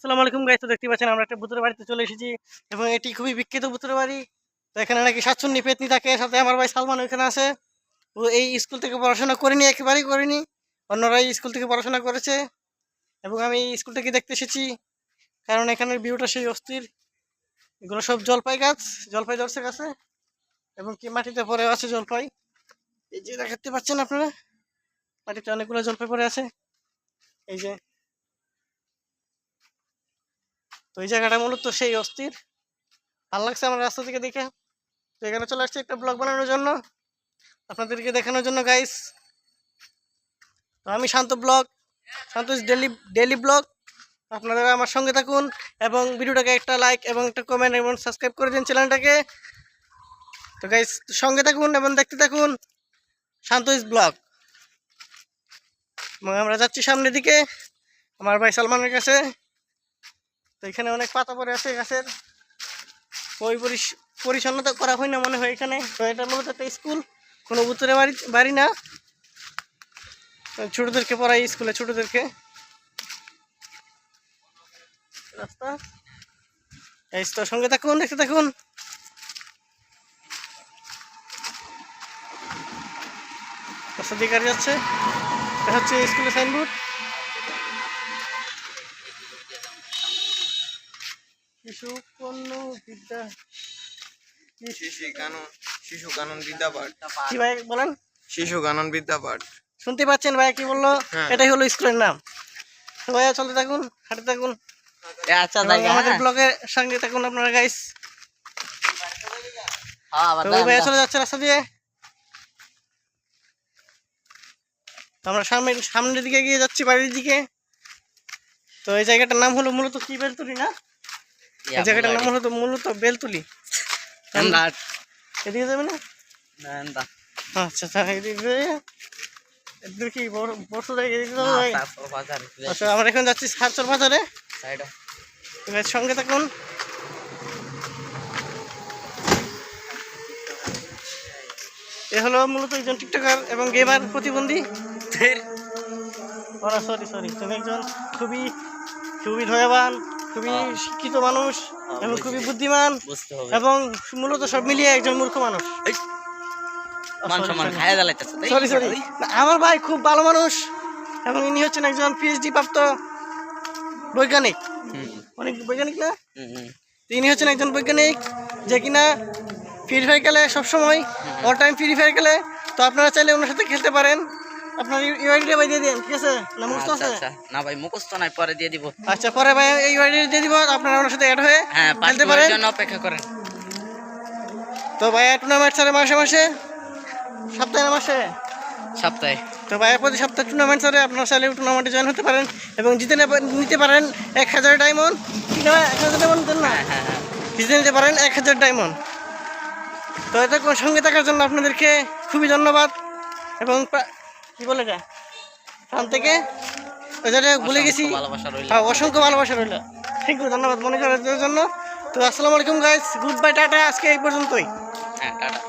আসসালামু আলাইকুম গাইস তো দেখতে পাচ্ছেন আমরা একটা ভূতের বাড়িতে চলে এসেছি এবং এটি খুবই বিখ্যাত ভূতের বাড়ি। তো এখানে নাকি সাতচন্নি পেতনি থাকে সাথে আমার ভাই সালমান ওইখানে আছে। ও এই স্কুল থেকে পড়াশোনা করিনি, একেবারেই করিনি। অন্যরা স্কুল থেকে পড়াশোনা করেছে। এবং আমি স্কুল থেকে দেখতে এসেছি, কারণ এখানের ভিউটা সেই অস্থির। এগুলো সব জলপাই গাছ, জলপাই ধরছে গাছে। এবং কি মাটিতে পড়ে আছে জলপাই। এই যে দেখতে পাচ্ছেন আপনারা, মাটিতে অনেকগুলো জলপাই পড়ে আছে। এই যে তো এই জায়গাটা মূলত সেই অস্থির। ভালো লাগছে আমার রাস্তা থেকে দেখে। তো এখানে চলে আসছে একটা ব্লগ বানানোর জন্য। আপনাদেরকে দেখানোর জন্য গাইস তো আমি Shanta vlog, Shanta daily daily vlog. আপনারা আমার সঙ্গে থাকুন এবং ভিডিওটাকে একটা লাইক এবং একটা কমেন্ট এবং সাবস্ক্রাইব করে দিন চ্যানেলটাকে তো গাইস সঙ্গে থাকুন এবং দেখতে থাকুন শান্ত ব্লগ। এবং আমরা যাচ্ছি সামনের দিকে, আমার ভাই সালমানের কাছে। তো এখানে অনেক পাতা পড়ে আছে, গাছের ওই পরিচ্ছন্নতা করা হয় না মনে হয় এখানে। তো এটা মূলত একটা স্কুল, কোনো উত্তরে বাড়ি বাড়ি না। ছোটদেরকে পড়াই স্কুলে, ছোটদেরকে। রাস্তা। এই তো সঙ্গে থাকুন, দেখতে থাকুন। রাস্তা দিয়ে যাচ্ছে। এটা হচ্ছে স্কুলের সাইনবোর্ড। শিশু পণ্য বিদ্যা শিশু কানন শিশু কানন বিদ্যাপাঠ কি ভাই বলেন? শিশু কানন বিদ্যাপাঠ শুনতে পাচ্ছেন ভাই কি বলল? হ্যাঁ। এটাই হলো স্কুলের নাম। তো ভাইয়া চলতে থাকুন হাঁটতে থাকুন। আচ্ছা আমাদের ব্লগের সঙ্গে থাকুন আপনারা গাইস ভাইয়া চলে যাচ্ছে রাস্তা দিয়ে। আমরা সামনে সামনের দিকে গিয়ে যাচ্ছি বাড়ির দিকে। তো এই জায়গাটার নাম হলো মূলত কি বেলতুলি না এই জায়গাটার নাম হলো মূলত বেলতুলি। এদিকে যাবে না? আচ্ছা এদিকে? এদিকে কি বড় এদিকে আচ্ছা আমরা এখন যাচ্ছি সারচর বাজারে। সঙ্গে থাকুন। এ হলো মূলত একজন টিকটকার এবং গেমার প্রতিবন্ধী। সরি সরি তুমি একজন খুবই খুবই ধৈর্যবান খুবই শিক্ষিত মানুষ এবং খুবই বুদ্ধিমান এবং মূলত সব মিলিয়ে একজন মূর্খ মানুষ। মান জ্বালাইতেছে তাই? সরি সরি আমার ভাই খুব ভালো মানুষ এবং ইনি হচ্ছেন একজন পিএইচডি প্রাপ্ত বৈজ্ঞানিক। অনেক বৈজ্ঞানিক না। তিনি হচ্ছেন একজন বৈজ্ঞানিক যে কিনা ফ্রি ফায়ার খেলে সবসময় অল টাইম ফ্রি ফায়ার খেলে। তো আপনারা চাইলে ওনার সাথে খেলতে পারেন। আপনার ইউআইডিটা ভাই দিয়ে দিন ঠিক আছে? না মুখস্থ আচ্ছা আছে? আচ্ছা। না ভাই মুখস্থ নাই পরে দিয়ে দিব। আচ্ছা পরে ভাই এই ইউআইডি দিয়ে দিব আপনারা ওনার সাথে অ্যাড হয়ে হ্যাঁ খেলতে পারেন। জন্য অপেক্ষা করেন। তো ভাই টুর্নামেন্ট ছাড়ে মাসে মাসে? সপ্তাহে মাসে? সপ্তাহে। তো প্রতি সপ্তাহে টুর্নামেন্ট আপনারা টুর্নামেন্টে জয়েন হতে পারেন এবং জিতে নেবে- নিতে পারেন এক হাজার ডায়মন্ড ঠিক আছে এক হাজার ডায়মন্ড দেন না? হ্যাঁ হ্যাঁ হ্যাঁ। জিতে নিতে পারেন এক হাজার ডায়মন্ড তো এটা সঙ্গে থাকার জন্য আপনাদেরকে খুবই ধন্যবাদ এবং কি বলে এটা? প্রাণ থেকে? ওই জায়গায় ভুলে গেছি। অসংখ্য ভালোবাসা রইল। হ্যাঁ অসংখ্য ভালোবাসা রইল। থ্যাংক ইউ ধন্যবাদ মনে করার জন্য। তো আসসালামু আলাইকুম গাইস গুড বাই টাটা। আজকে এই পর্যন্তই। হ্যাঁ টাটা।